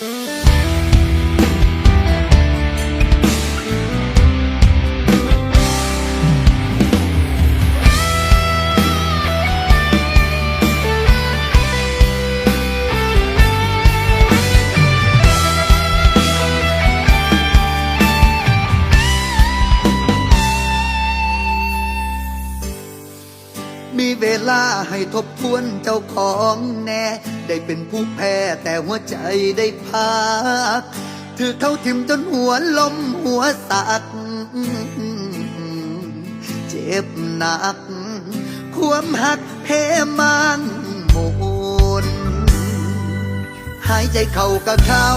Mm-hmm. มีเวลาให้ทบทวนเจ้าของแน่ ได้เป็นผู้แพ้แต่หัวใจได้พัก ถือเขาทิมจนหัวลมหัวสัก เจ็บหนัก ความหักเพมังมนหายใจเข้ากับเขา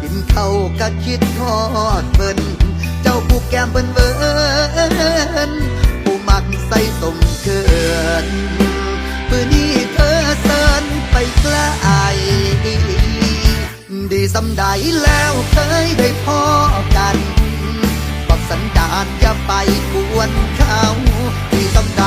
กินเข้าวก็คิดทอดเบิ่น ผู้แก้มเบิ่นเบิ่นผู้มักใส่สมเกินปืนนี้เธอเสินไปไกลดีสำใดแล้วเคยได้พอกันบอกสันดานอย่าไปกวนเขาดีสำใด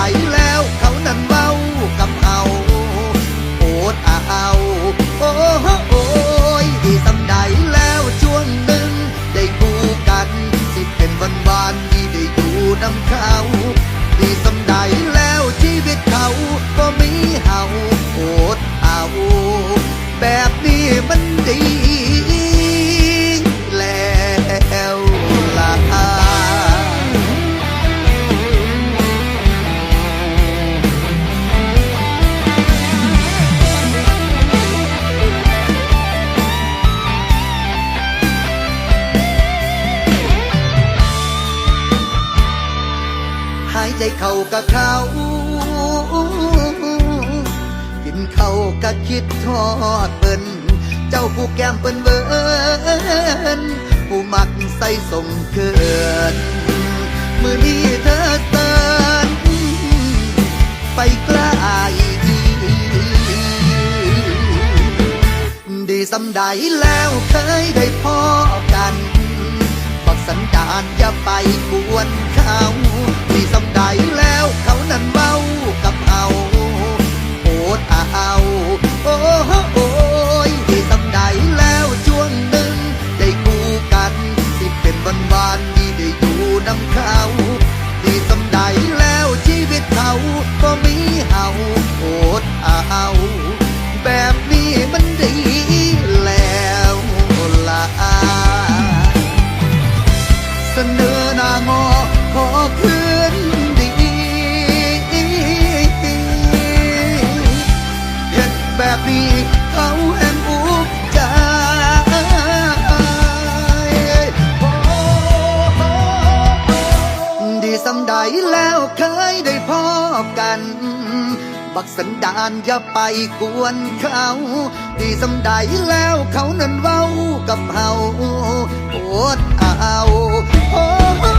นำเขาดีสำใดแล้วชีวิตเขาก็มีเห่าโอดเอาแบบนี้มันดีายใจเข้ากับเขากินเข้าก็คิดทอดเปิ้นเจ้าผู้แก้มเปิ้นเวินผู้มักใส่สมเกินมือนี้เธอเตือนไปไกลดีดีสำใดแล้วเคยได้พอกันบอกสันดานอย่าไปกวนเขาำใดแล้วเคยได้พบกัน บักสันดานอย่าไปกวนเขา ดีสำใดแล้วเขานั้นเว้ากับเฮาโอดเอาโอ้